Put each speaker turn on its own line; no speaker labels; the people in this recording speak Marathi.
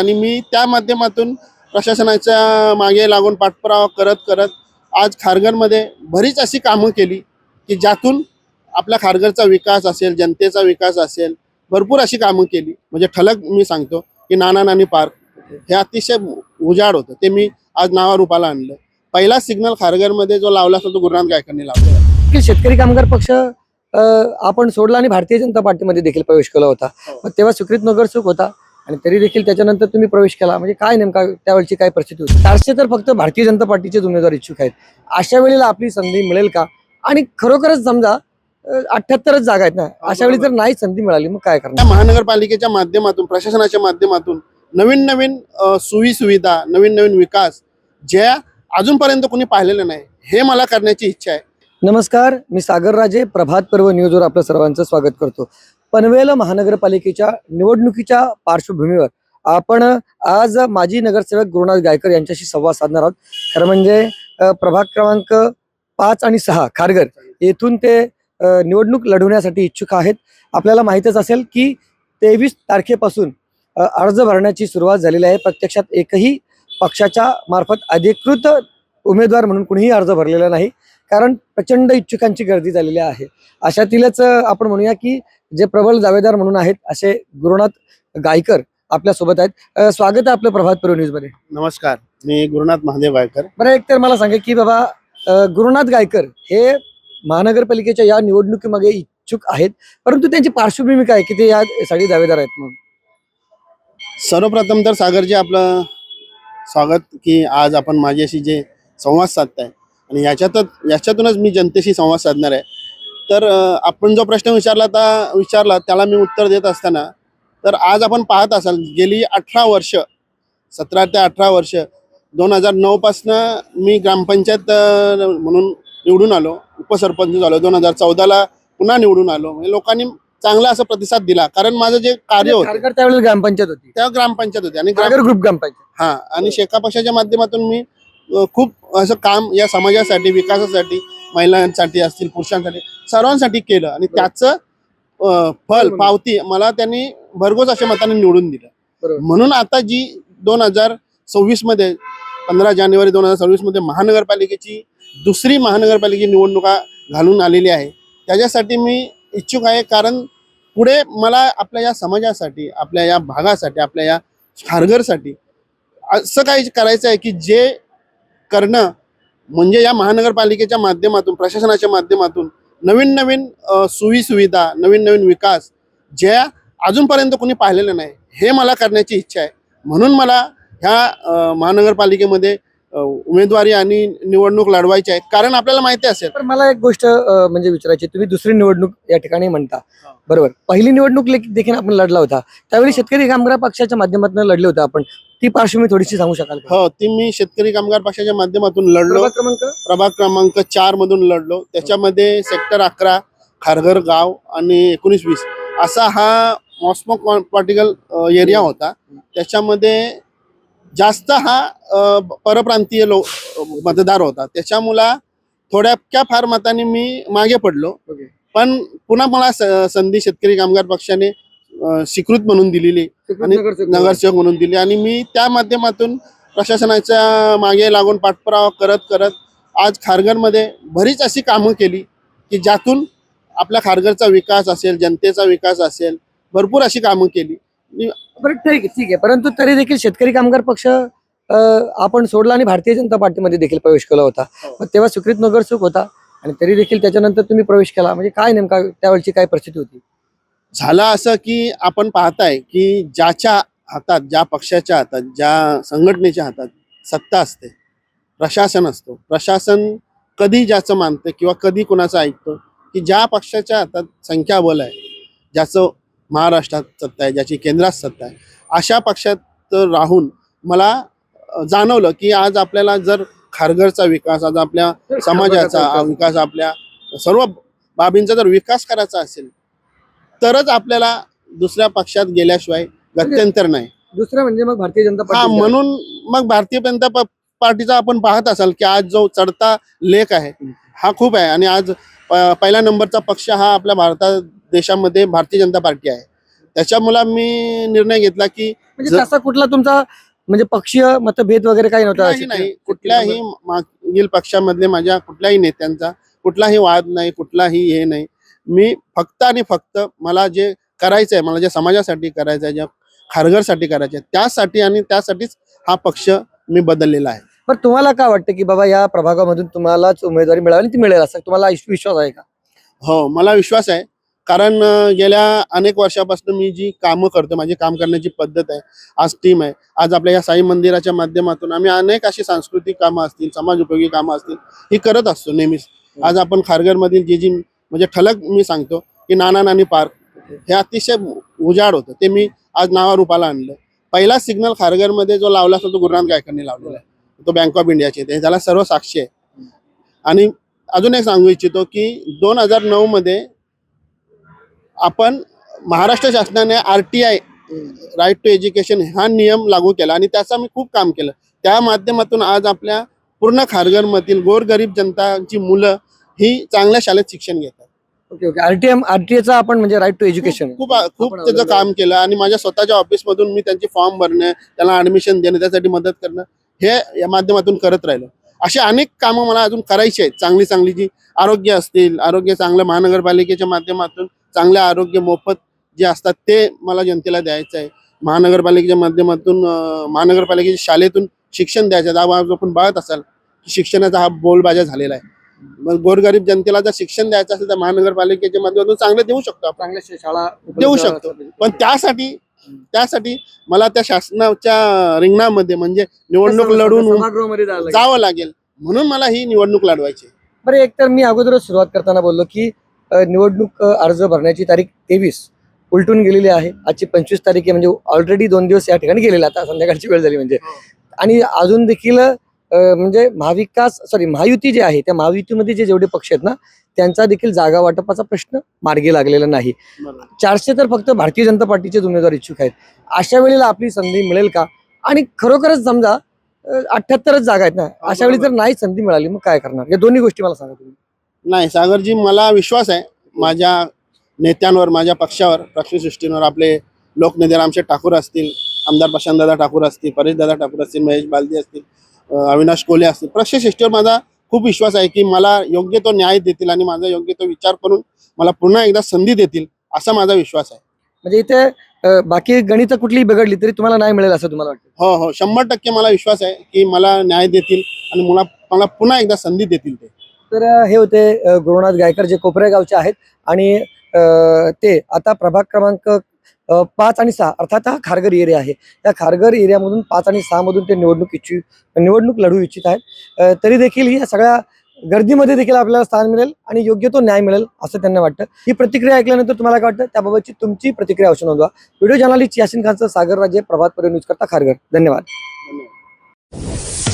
आणि मी त्या माध्यमातून प्रशासनाच्या मागे लागून पाठपुरावा करत करत आज खारघरमध्ये बरीच अशी कामं केली की ज्यातून आपल्या खारघरचा विकास असेल जनतेचा विकास असेल भरपूर अशी कामं केली. म्हणजे ठलक मी सांगतो की नाना नानी पार्क हे अतिशय उजाड होतं. ते मी आज नावारूपाला आणलं. पहिला सिग्नल खारघरमध्ये जो लावला असतो तो गुरुनाथ गायकांनी लावला.
शेतकरी कामगार पक्ष आपण सोडला आणि भारतीय जनता पार्टीमध्ये देखील प्रवेश केला होता.
हो.
मग तेव्हा सुकृत नगरसुख होता आणि तरी देखील त्याच्यानंतर तुम्ही प्रवेश केला. म्हणजे काय नेमका त्यावेळची काय परिस्थिती होती? चारशे तर फक्त भारतीय जनता पार्टीचे उमेदवार इच्छुक आहेत. अशा वेळेला आपली संधी मिळेल का? आणि खरोखरच समजा अठ्याहत्तरच जागा आहेत ना अशा वेळी जर नाही संधी मिळाली मग काय करणार?
महानगरपालिकेच्या माध्यमातून प्रशासनाच्या माध्यमातून नवीन नवीन सोयी सुविधा नवीन नवीन विकास ज्या अजूनपर्यंत कोणी पाहिलेलं नाही हे मला करण्याची इच्छा आहे.
नमस्कार मी सागर राजे प्रभात पर्व न्यूजवर आपलं सर्वांचं स्वागत करतो. पनवेल महानगरपालिकेच्या निवडणुकीच्या पार्श्वभूमीवर आपण आज माजी नगरसेवक गुरुनाथ गायकर यांच्याशी संवाद साधणार आहोत. खरं म्हणजे प्रभाग क्रमांक पाच आणि सहा खारगर येथून ते निवडणूक लढवण्यासाठी इच्छुक आहेत. आपल्याला माहीतच असेल की तेवीस तारखेपासून अर्ज भरण्याची सुरुवात झालेली आहे. प्रत्यक्षात एकही पक्षाच्या मार्फत अधिकृत उमेदवार म्हणून कुणीही अर्ज भरलेला नाही. कारण प्रचंड इच्छुकांची गर्दी झालेली आहे. अशातीलच आपण म्हणूया की जे प्रबल दावेदार म्हणून आहेत असे गुरुनाथ गायकर आपल्यासोबत आहेत स्वागत आहे आपलं प्रभात पर्व न्यूजमध्ये
नमस्कार. मी गुरुनाथ महादेव गायकर.
बरं एक तर मला सांगा की बाबा गुरुनाथ गायकर हे महानगरपालिकेच्या या निवडणुकीमागे इच्छुक आहेत परंतु त्यांची पार्श्वभूमी काय की ते यासाठी दावेदार आहेत म्हणून?
सर्वप्रथम तर सागरजी आपलं स्वागत की आज आपण माझ्याशी जे संवाद साधताय आणि याच्यातच याच्यातूनच मी जनतेशी संवाद साधणार आहे. तर आपण जो प्रश्न विचारला तर विचारला त्याला मी उत्तर देत असताना तर आज आपण पाहत असाल गेली अठरा वर्ष सतरा ते अठरा वर्ष दोन हजार नऊपासनं मी ग्रामपंचायत म्हणून निवडून आलो उपसरपंच झालो दोन हजार चौदाला पुन्हा निवडून आलो. म्हणजे लोकांनी चांगला असा प्रतिसाद दिला कारण माझं जे कार्य होतं
खारघर त्यावेळेला ग्रामपंचायत होती.
त्या ग्रामपंचायत होती. आणि
ग्रुप ग्रामपंचायत.
हा आणि शेका पक्षाच्या माध्यमातून मी खूप असं काम या समाजासाठी विकासासाठी महिलांसाठी असतील पुरुषांसाठी सर्वांसाठी केलं. आणि त्याचं फल पावती मला त्यांनी भरघोस अशा मताने निवडून दिलं. म्हणून आता जी दोन हजार सव्वीसमध्ये पंधरा जानेवारी दोन हजार सव्वीसमध्ये महानगरपालिकेची दुसरी महानगरपालिकेची निवडणुका घालून आलेली आहे त्याच्यासाठी मी इच्छुक आहे. कारण पुढे मला आपल्या या समाजासाठी आपल्या या भागासाठी आपल्या या खारघरसाठी असं काही करायचं आहे की जे करणं म्हणजे या महानगरपालिकेच्या माध्यमातून प्रशासनाच्या माध्यमातून नवीन नवीन अ, सुविधा नवीन नवीन विकास ज्या अजूनपर्यंत कोणी पाहिलेलं नाही हे मला करण्याची इच्छा आहे. म्हणून मला ह्या महानगरपालिकेमध्ये उमेदवारी आणि निवडणूक लढवायची आहे कारण आपल्याला माहिती असेल.
तर मला एक गोष्ट म्हणजे विचारायची तुम्ही दुसरी निवडणूक या ठिकाणी म्हणता.
हा.
बरोबर. पहिली निवडणूक देखील आपण लढला होता. त्यावेळी शेतकरी कामगार पक्षाच्या माध्यमातून लढले होते आपण. ती पार्श्वभूमी थोडीशी सांगू शकाल?
हो ती मी शेतकरी कामगार पक्षाच्या माध्यमातून लढलो.
क्रमांक?
प्रभाग क्रमांक चार मधून लढलो. त्याच्यामध्ये सेक्टर अकरा खारघर गाव आणि एकोणीस वीस असा हा मॉस्मो पॉर्टिकल एरिया होता. त्याच्यामध्ये जास्त हा परप्रांतीय लो मतदार होता त्याच्यामुळं थोड्याक्या फार मताने मी मागे पडलो. पण पुन्हा मला संधी शेतकरी कामगार पक्षाने स्वीकृत म्हणून दिलेली आणि
नगरसेवक.
नगरसेवक म्हणून दिली आणि मी त्या माध्यमातून प्रशासनाच्या मागे लागून पाठपुरावा करत करत आज खारघरमध्ये बरीच अशी कामं केली की ज्यातून आपल्या खारघरचा विकास असेल जनतेचा विकास असेल भरपूर अशी कामं केली
बरं ठीक आहे ठीक आहे. परंतु तरी देखील शेतकरी कामगार पक्ष अ, आपण सोडला आणि भारतीय जनता पार्टीमध्ये देखील प्रवेश केला होता.
हो.
मग तेव्हा सुकृत नगरसुख होता आणि तरी देखील त्याच्यानंतर तुम्ही प्रवेश केला. म्हणजे काय नेमका त्यावेळची काय परिस्थिती होती?
झालं असं की आपण पाहताय की ज्याच्या हातात ज्या पक्षाच्या हातात ज्या संघटनेच्या हातात सत्ता असते प्रशासन असतो. प्रशासन कधी ज्याचं मानतं किंवा कधी कुणाचं ऐकतं की ज्या पक्षाच्या हातात संख्याबळ आहे ज्याचं महाराष्ट्रात सत्ता आहे ज्याची केंद्रात सत्ता आहे. अशा पक्षात राहून मला जाणवलं की आज आपल्याला जर खारघरचा विकास आज आपल्या समाजाचा विकास आपल्या सर्व बाबींचा जर विकास करायचा असेल तरच आपल्याला दुसऱ्या पक्षात गेल्याशिवाय गत्यंतर नाही.
दुसरं म्हणजे मग भारतीय जनता
हा म्हणून मग भारतीय जनता पार्टीचा आपण पाहत असाल की आज जो चढता लेख आहे हा खूप आहे. आणि आज पहिल्या नंबरचा पक्ष हा आपल्या भारता देशामध्ये भारतीय जनता पार्टी आहे. त्याच्यामुळे मी निर्णय घेतला की
म्हणजे
जर-
तसा कुठला तुमचा म्हणजे पक्षीय मतभेद वगैरे काही नव्हता
कुठलाही नाही कुठल्याही मागील पक्षामधले माझ्या कुठल्याही नेत्यांचा कुठलाही वाद नाही कुठलाही हे नाही. मी फक्त आणि फक्त मला जे करायचं आहे मला जे समाजासाठी करायचं आहे ज्या खारघरसाठी करायचं आहे त्यासाठी आणि त्यासाठीच हा पक्ष मी बदललेला आहे.
पण तुम्हाला काय वाटतं की बाबा या प्रभागामधून तुम्हालाच उमेदवारी मिळावी आणि ती मिळेल असं? तुम्हाला विश्वास आहे का?
हो मला विश्वास आहे. कारण गेल्या अनेक वर्षापासून मी जी कामं करतो माझी काम करण्याची पद्धत आहे आज टीम आहे आज आपल्या या साई मंदिराच्या माध्यमातून आम्ही अनेक अशी सांस्कृतिक कामं असतील समाज उपयोगी कामं असतील ही करत असतो नेहमीच. आज आपण खारघरमधील जी जी म्हणजे ठलक मी सांगतो की नाना नानी पार्क हे अतिशय उजाड होतं ते मी आज नावारूपाला आणलं. पहिला सिग्नल खारघरमध्ये जो लावला असतो तो गुरुनाथ गायकवाडने लावलेला आहे. तो बँक ऑफ इंडियाचे ते त्याला सर्व साक्षी आहे. आणि अजून एक सांगू इच्छितो की दोन हजार नऊ मध्ये आपण महाराष्ट्र शासनाने R T I right to education हा नियम लागू केला आणि त्याचं मी खूप काम केलं. त्या माध्यमातून आज आपल्या पूर्ण खारघरमधील गोरगरीब जनताची मुलं ही चांगल्या शाळेत शिक्षण घेतात.
Okay okay. आरटीएम आरटीएचा आपण म्हणजे राईट टू एज्युकेशन
खूप खूप त्याचं. काम केलं आणि माझ्या स्वतःच्या ऑफिसमधून मी त्यांची फॉर्म भरणं त्याला ऍडमिशन देणं त्यासाठी मदत करणं हे या माध्यमातून करत राहिलो. अशी अनेक कामं मला अजून करायची आहेत. चांगली चांगली जी आरोग्य असतील आरोग्य चांगलं महानगरपालिकेच्या माध्यमातून चांगले आरोग्य मोफत जे असतात ते मला जनतेला द्यायचं आहे. महानगरपालिकेच्या माध्यमातून महानगरपालिकेच्या शाळेतून शिक्षण द्यायचं आहे. आज आपण बघत असाल की शिक्षणाचा हा बोलबाजा झालेला आहे. मग गोरगरीब जनतेला जर शिक्षण द्यायचं असेल तर महानगरपालिकेच्या माध्यमातून चांगलं देऊ शकतो आपण.
चांगल्या शाळा
देऊ शकतो. पण त्यासाठी त्यासाठी मला त्या शासनाच्या रिंगणामध्ये म्हणजे निवडणूक लढून. जावं लागेल. म्हणून मला ही निवडणूक लढवायची.
बरं एक तर मी अगोदरच सुरुवात करताना बोललो की निवडणूक अर्ज भरण्याची तारीख तेवीस उलटून गेलेली आहे. आजची पंचवीस तारीख आहे म्हणजे ऑलरेडी दोन दिवस या ठिकाणी गेलेला आता संध्याकाळची वेळ झाली म्हणजे. आणि अजून देखील म्हणजे महाविकास सॉरी महायुती जे आहे त्या महायुतीमध्ये जे जेवढे पक्ष आहेत ना त्यांचा देखील जागा वाटपाचा प्रश्न मार्गी लागलेला नाही. चारशे तर फक्त भारतीय जनता पार्टीचे उमेदवार इच्छुक आहेत. अशा वेळेला आपली संधी मिळेल का? आणि खरोखरच समजा अठ्याहत्तरच जागा आहेत ना अशा वेळी जर नाही संधी मिळाली मग काय करणार? या दोन्ही गोष्टी मला सांगा तुम्ही.
नाही सागरजी मला विश्वास आहे. माझ्या नेत्यांवर माझ्या पक्षावर पक्षसृष्टींवर आपले लोकनेते रामशेठ ठाकूर असतील आमदार प्रशांतदादा ठाकूर असतील परेशदादा ठाकूर असतील महेश बालदी असतील अविनाश कोले असतील. पक्षसृष्टीवर माझा खूप विश्वास आहे की मला योग्य तो न्याय देतील आणि माझा योग्य तो विचार करून मला पुन्हा एकदा संधी देतील असा माझा विश्वास आहे.
म्हणजे इथे बाकी गणित कुठलीही बिघडली तरी तुम्हाला नाही मिळेल असं तुम्हाला वाटतं?
हो हो. शंभर टक्के मला विश्वास आहे की मला न्याय देतील आणि मला मला पुन्हा एकदा संधी देतील ते.
तर हे होते गुरुनाथ गायकर जे कोपरे गावचे आहेत आणि ते आता प्रभाग क्रमांक पाच आणि सहा. अर्थात हा खारघर एरिया आहे. त्या खारघर एरियामधून पाच आणि सहा मधून ते निवडणूक इच्छित निवडणूक लढू इच्छित आहेत. तरी देखील ही सगळ्या गर्दीमध्ये देखील आपल्याला स्थान मिळेल आणि योग्य तो न्याय मिळेल असं त्यांना वाटतं. ही प्रतिक्रिया ऐकल्यानंतर तुम्हाला काय वाटतं? त्याबाबतची तुमची प्रतिक्रिया अवश्य नोंदवा. व्हिडिओ जर्नालिस्ट यासिन खानचं सागर राजे प्रभात पर्यंत न्यूज करता खारघर. धन्यवाद.
धन्यवाद.